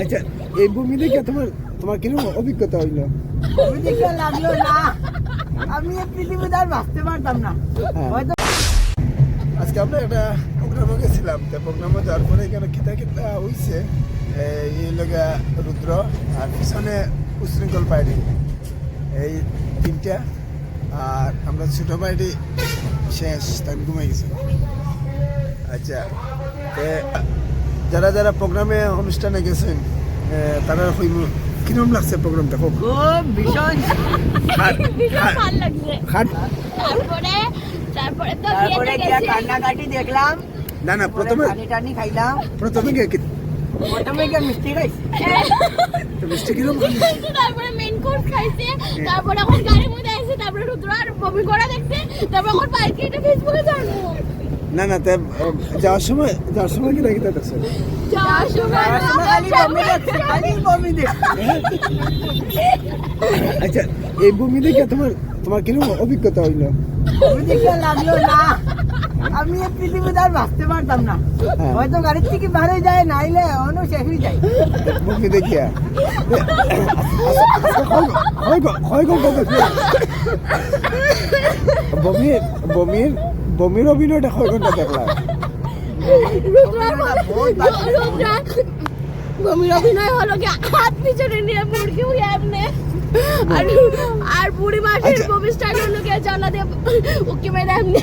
আচ্ছা এই বমি দেখে তোমার তোমার কীরকম অভিজ্ঞতা হইল? লাগল না। আমি এই পৃথিবীতে আর পারতাম না। হ্যাঁ। হয়তো আজকে আমরা একটা প্রোগ্রামে গেছিলাম। তো প্রোগ্রামে যাওয়ার পরে এখানে খেতে খেতে হইছে। এই লগা রুদ্র আর পিছনে উশৃঙ্খল পাইডি এই তিনটা। আর আমরা ছোট পাইডি শেষ তাই ঘুমাই গেছে। আচ্ছা যারা যারা প্রোগ্রামে অনুষ্ঠানে গেছেন তারা কিরম লাগছে প্রোগ্রামটা? খুব খুব ভীষণ। তারপরে তারপরে তো তারপরে গিয়া কান্নাকাটি দেখলাম। না না প্রথমে পানি টানি খাইলাম। প্রথমে গিয়ে কি- প্রথমে গিয়ে মিষ্টি খাইছি। মিষ্টি কিরম তারপরে মেন কোর্স খাইছে। তারপরে এখন গাড়ির মধ্যে আসছে তারপরে রুদ্র আর বমি করা দেখছে। তারপরে এখন বাইকে এটা ফেসবুকে জানব না না তে যাওয়ার সময় যাওয়ার সময় কি বমি খালি বমি দেখছি। আচ্ছা এই বমি দেখে তোমার তোমার কীরকম অভিজ্ঞতা হইল? বমি লাগল না। আমি এই পৃথিবীতে আর ভাবতে পারতাম না। হ্যাঁ। হয়তো গাড়ির থেকে হয়ে যায় নাইলে অন্য শেষ হয়ে যায়। বমি দেখিয়া। হয় হয় গল্প দেখি বমির বমির বমির অভিনয়টা কয় ঘণ্টা দেখলাম বমির অভিনয় হলো কি হাত পিছনে নিয়ে মুরগি আর আর বুড়ি মাসের। বমি হলো কি জানা দিয়ে ওকে মেরে এমনে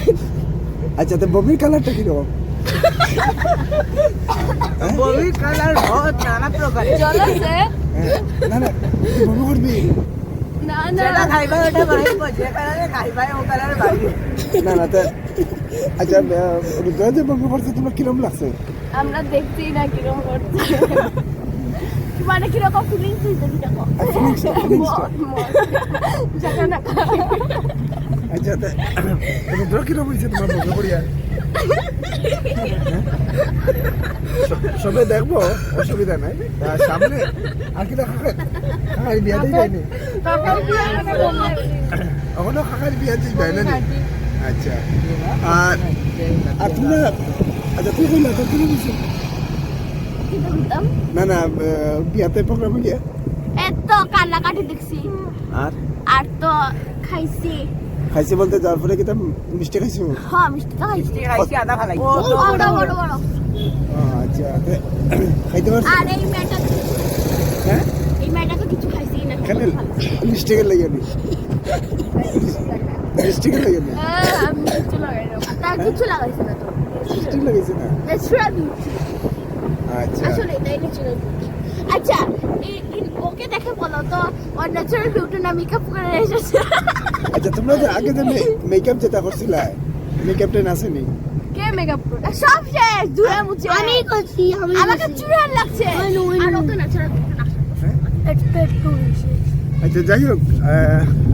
আচ্ছা তো বমির কালারটা কীরকম বমি কালার বহুত নানা প্রকারের চলেছে হ্যাঁ, না না তুই বমি করবি না যেটা না খাইবা ওটা বাড়িব যে কালারে খাইবা ও কালারে বাড়িব না না তে আচ্ছা রুদ্র যে বমি করছে তোমার কিরম লাগছে? আমরা দেখছি না কীরকম করছে। মানে কীরকম ফিলিংস আচ্ছা রুদ্র কিরম হয়েছে তোমার সবে দেখব অসুবিধা নাই। সামনে আর কি কাকার বিয়াতেই যায়নি এখনও কাকার বিয়াতেই যায় নি? আচ্ছা। আর আর তোমরা আচ্ছা তুই কইলা তোর কিরম হয়েছে দিতাম না না বিয়াতে প্রোগ্রামে গিয়া? এত কান্নাকাটি দেখছি। আর? আর তো খাইছি। খাইছে বলতে যাওয়ার পরে কি তুমি মিষ্টি খাইছো? হ্যাঁ মিষ্টি তো খাইছি। খাইছি আদা খালাই ও বড় বড় বড় আচ্ছা তে খাইতে পারছ? আর এই মেয়েটা হ্যাঁ? এই মেয়েটা তো কিছু খাইছি না। কেন মিষ্টি খেলে গেলি খেলে গেলি হ্যাঁ, আমি কিছু লাগাই না তার কিছু লাগাইছে না তো। মিষ্টি লেগেছে না? ন্যাচারাল বিউটি আচ্ছা। আসলে এটাই ন্যাচারাল বিউটি আচ্ছা এই- এই- ওকে দেখে বলো তো ওর ন্যাচারাল বিউটি না মেকআপ করে এসেছে? আচ্ছা তোমরা যে আগে যে মেকআপ যেটা করছিলা মেকআপটা কে মেকআপ করে সব শেষ ধুয়ে মুছে। আমি করছি আমাকে চুড়ান লাগছে। আর ওকে ন্যাচারাল বিউটি না হ্যাঁ এক্সপেক্ট করেছি আচ্ছা যাই হোক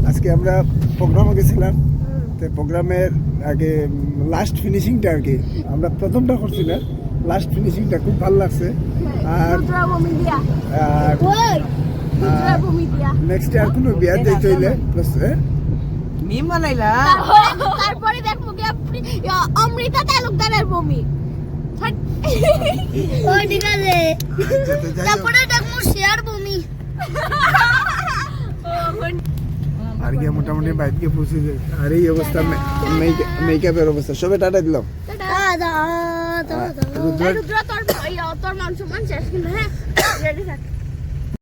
আজকে আমরা প্রোগ্রামে গেছিলাম। তো প্রোগ্রামের আগে লাস্ট ফিনিশিংটা আর কি। আমরা প্রথমটা করছি না লাস্ট ফিনিশিংটা খুব ভালো লাগছে। আর নেক্সট আর কোনো বিয়া যাইতে হইলে plus, হ্যাঁ? মিম বানাইলা? তারপরে তারপরে দেখব কি অমৃতা তালুকদারের ওই ঠিক আছে আচ্ছা, হোক, তারপরে দেখব শেয়ার ভূমি আর গিয়ে মোটামুটি বাইকে পৌঁছে যায় আর এই অবস্থা মেকআপের অবস্থা? সবে টাটা দিলাম। দাদা রুদ্র? রুদ্র তোর ইয়া, তোর মান সম্মান শেষ কিন্তু হ্যাঁ। রেডি থাক।